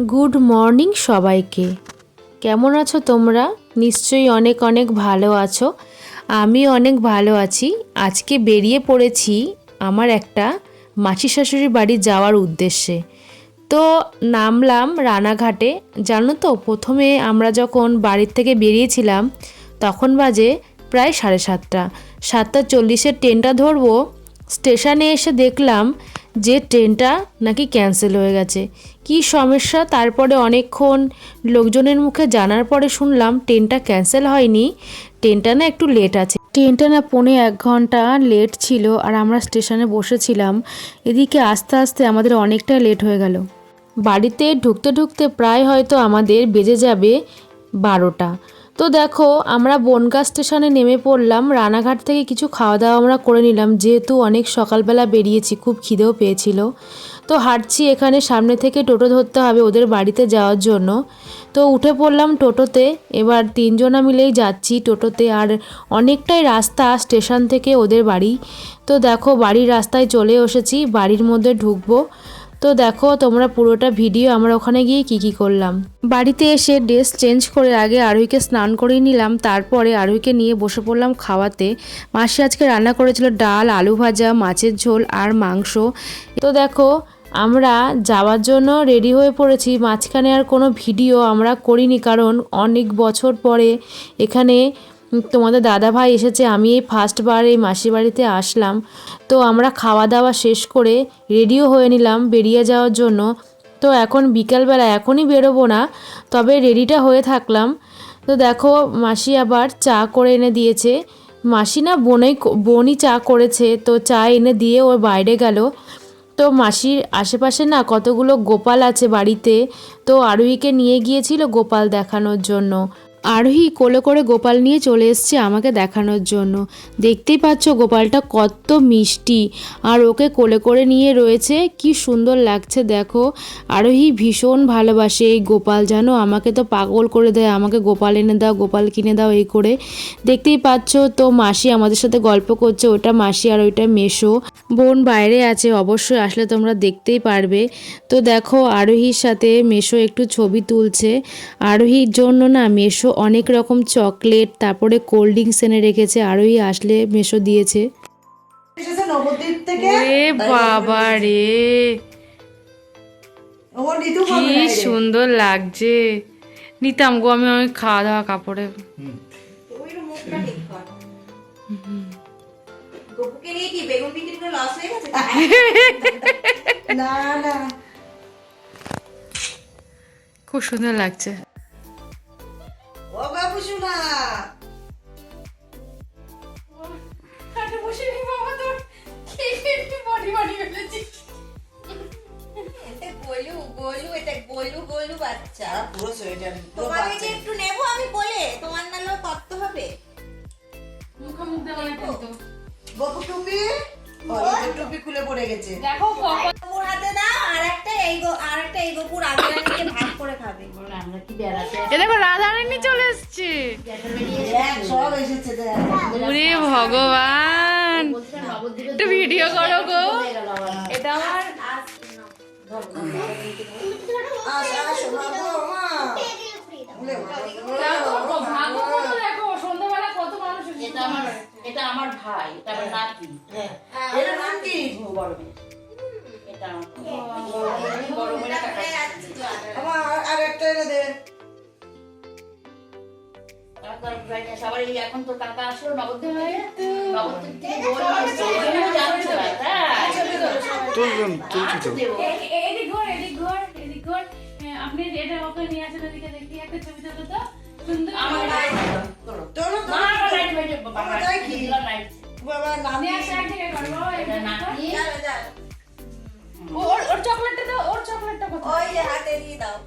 Good morning সবাইকে। কেমন আছো তোমরা? নিশ্চয়ই অনেক অনেক ভালো আছো। আমি অনেক ভালো আছি। আজকে বেরিয়ে পড়েছি আমার একটা মাসি শাশুড়ির বাড়ি যাওয়ার উদ্দেশ্যে। তো নামলাম রানাঘাটে। জানো তো, প্রথমে আমরা যখন বাড়ির থেকে বেরিয়েছিলাম, তখন বাজে প্রায় সাড়ে সাতটা। সাতটা চল্লিশের ট্রেনটা ধরবো, স্টেশনে এসে দেখলাম যে ট্রেনটা নাকি ক্যান্সেল হয়ে গেছে। কি সমস্যা? তারপরে অনেকক্ষণ লোকজনের মুখে জানার পরে শুনলাম ট্রেনটা ক্যান্সেল হয়নি। ট্রেনটা না একটু লেট আছে। ট্রেনটা না পৌনে এক ঘণ্টা লেট ছিল আর আমরা স্টেশনে বসেছিলাম। এদিকে আস্তে আস্তে আমাদের অনেকটা লেট হয়ে গেল। বাড়িতে ঢুকতে ঢুকতে প্রায় হয়তো আমাদের বেজে যাবে বারোটা। তো দেখো, আমরা বনগা স্টেশনে নেমে পড়লাম। রানাঘাট থেকে কিছু খাওয়া দাওয়া আমরা করে নিলাম। যেহেতু অনেক সকালবেলা বেরিয়েছি, খুব খিদেও পেয়েছিল। তো হাঁটছি এখানে, সামনে থেকে টোটো ধরতে হবে ওদের বাড়িতে যাওয়ার জন্য। তো উঠে পড়লাম টোটোতে। এবার তিনজনা মিলেই যাচ্ছি টোটোতে। আর অনেকটাই রাস্তা স্টেশন থেকে ওদের বাড়ি। তো দেখো, বাড়ির রাস্তায় চলে এসেছি। বাড়ির মধ্যে ঢুকবো। তো দেখো, তোমরা পুরোটা ভিডিও আমরা ওখানে গিয়ে কি কি করলাম। বাড়িতে এসে ড্রেস চেঞ্জ করে আগে আরোহীকে স্নান করিয়ে নিলাম, তারপরে আরোহীকে নিয়ে বসে পড়লাম খাওয়াতে। মাসি আজকে রান্না করেছিল ডাল, আলু ভাজা, মাছের ঝোল আর মাংস। তো দেখো, আমরা যাওয়ার জন্য রেডি হয়ে পড়েছি। মাঝখানে আর কোনো ভিডিও আমরা করিনি, কারণ অনেক বছর পরে এখানে তোমাদের দাদা ভাই এসেছে, আমি এই ফার্স্টবার এই মাসির বাড়িতে আসলাম। তো আমরা খাওয়া দাওয়া শেষ করে রেডিও হয়ে নিলাম বেরিয়ে যাওয়ার জন্য। তো এখন বিকালবেলা এখনই বেরোবো না, তবে রেডিটা হয়ে থাকলাম। তো দেখো মাসি আবার চা করে এনে দিয়েছে। মাসি না বোনই বোনই চা করেছে, তো চা এনে দিয়ে ওর বাইরে গেল। তো মাসির আশেপাশে না কতগুলো গোপাল আছে বাড়িতে, তো আরোহীকে নিয়ে গিয়েছিল গোপাল দেখানোর জন্য। আরোহী কোলে করে গোপাল নিয়ে চলে এসছে আমাকে দেখানোর জন্য। দেখতেই পাচ্ছ গোপালটা কত মিষ্টি। আর ওকে কোলে করে নিয়ে রয়েছে, কি সুন্দর লাগছে দেখো। আরোহী ভীষণ ভালোবাসে এই গোপাল জানো, আমাকে তো পাগল করে দেয়, আমাকে গোপাল এনে দাও, গোপাল কিনে দাও এই করে। দেখতেই পাচ্ছ তো মাসি আমাদের সাথে গল্প করছে, ওটা মাসি আর ওইটা মেশো। বোন বাইরে আছে, অবশ্যই আসলে তোমরা দেখতেই পারবে। তো দেখো আরোহীর সাথে মেশো একটু ছবি তুলছে। আরোহীর জন্য না মেশো অনেক রকম চকলেট তারপরে কোল্ড ড্রিঙ্কস এনে রেখেছে আরোই আসলে মেশো দিয়েছে। নবদ্বীপ থেকে। বাবা রে। কি। সুন্দর লাগছে। নিতাম গো আমি অনেক খাওয়া দাওয়া কাপড়ে ওই মুখটা ঠিক কি বাচ্চা। একটু নেব আমি বলে তোমার নাহলে কত হবে। গপু টুপি ও, এই যে টুপি? খুলে পড়ে গেছে। দাও আর এই গো আর একটা এই গপুর আগে আগে ভাগ করে খাবে। এ দেখো রাধারানী চলে এসছে। সব এসেছে ওরে ভগবান। একটু ভিডিও করো গো। এটা আমার এটা আমার ভাই এটা আমার নাতি। মেয়ে এটা আমার বড় মেয়ে। এখন তো কাকা আসলো নবদ্বীপ হ্যাঁ, আপনি এটা ওকে নিয়ে আসেন ওদিকে দেখি একটা ছবি তোলো তো। সুন্দর। আমার লাইট। বাবা, নাতি। নিয়ে আসে একদিকে করব ওর ওর চকলেটটা দাও ওর চকলেটটা কোথায় ওই যে হাতে দিয়ে দাও।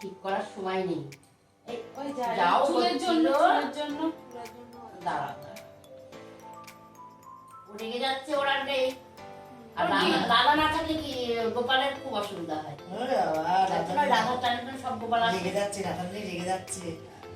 ঠিক করার সময় নেই যাও চুলের জন্য। চুলের জন্য দাঁড়া। রেগে যাচ্ছে ওরা নেই। আর রাধা না থাকলে কি গোপালের খুব অসুবিধা হয়? রাধা- রাধার সব গোপাল রেগে যাচ্ছে রাধা রেগে যাচ্ছে।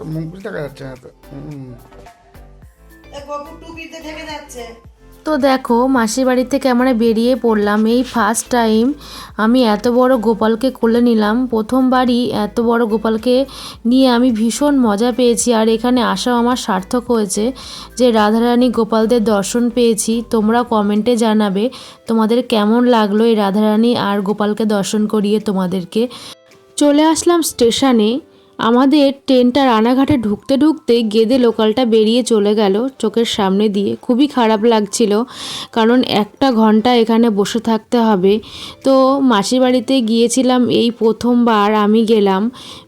তো মুখগুলি দেখা যাচ্ছে না তো যাচ্ছে। তো দেখো মাসির বাড়ি থেকে আমরা বেরিয়ে পড়লাম। এই ফার্স্ট টাইম আমি এত বড় গোপালকে কোলে নিলাম। প্রথমবারই এত বড় গোপালকে নিয়ে আমি ভীষণ মজা পেয়েছি। আর এখানে আসাও আমার সার্থক হয়েছে যে রাধারানী গোপালদের দর্শন পেয়েছি। তোমরা কমেন্টে জানাবে তোমাদের কেমন লাগল এই রাধারানী আর গোপালকে দর্শন করিয়ে তোমাদেরকে। চলে আসলাম স্টেশনে আমাদের ট্রেনটা রানাঘাটে ঢুকতে ঢুকতে গেদে লোকালটা বেরিয়ে চলে গেল চোখের সামনে দিয়ে। খুবই খারাপ লাগছিল, কারণ একটা ঘণ্টা এখানে বসে থাকতে হবে। তো মাসির বাড়িতে গিয়েছিলাম, এই প্রথমবার আমি গেলাম।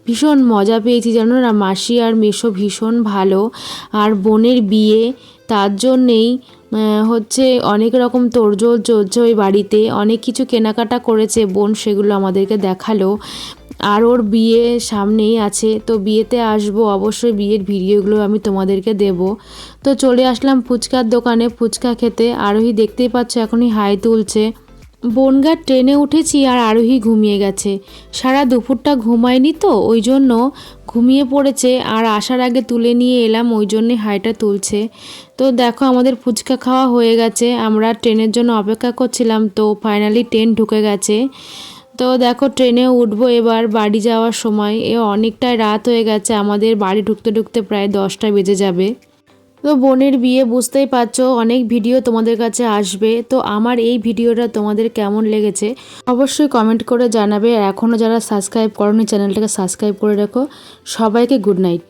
ভীষণ মজা পেয়েছি, জানো না, মাসি আর মেশো ভীষণ ভালো। আর বোনের বিয়ে, তার জন্যেই হচ্ছে অনেক রকম তোড়জোড় চলছে ওই বাড়িতে। অনেক কিছু কেনাকাটা করেছে, বোন সেগুলো আমাদেরকে দেখাল। আর ওর বিয়ে সামনেই আছে, তো বিয়েতে আসব, অবশ্যই বিয়ের ভিডিওগুলো আমি তোমাদেরকে দেব। তো চলে আসলাম ফুচকার দোকানে, ফুচকা খেতে। আরোহী দেখতেই পাচ্ছ এখনই হাই তুলছে। বনগাঁ ট্রেনে উঠেছি আর আরোহী ঘুমিয়ে গেছে। সারা দুপুরটা ঘুমায়নি তো, ওই জন্য ঘুমিয়ে পড়েছে আর আসার আগে তুলে নিয়ে এলাম, ওই জন্যে হাইটা তুলছে। তো দেখো আমাদের ফুচকা খাওয়া হয়ে গেছে, আমরা ট্রেনের জন্য অপেক্ষা করছিলাম, তো ফাইনালি ট্রেন ঢুকে গেছে। তো দেখো, ট্রেনে উঠবো এবার, বাড়ি যাওয়ার সময়। এ অনেকটাই রাত হয়ে গেছে, আমাদের বাড়ি ঢুকতে ঢুকতে প্রায় দশটা বেজে যাবে। তো বোনের বিয়ে, বুঝতেই পারছ, অনেক ভিডিও তোমাদের কাছে আসবে। তো আমার এই ভিডিওটা তোমাদের কেমন লেগেছে, অবশ্যই কমেন্ট করে জানাবে। এখনও যারা সাবস্ক্রাইব করনি চ্যানেলটাকে সাবস্ক্রাইব করে রাখো। সবাইকে গুড নাইট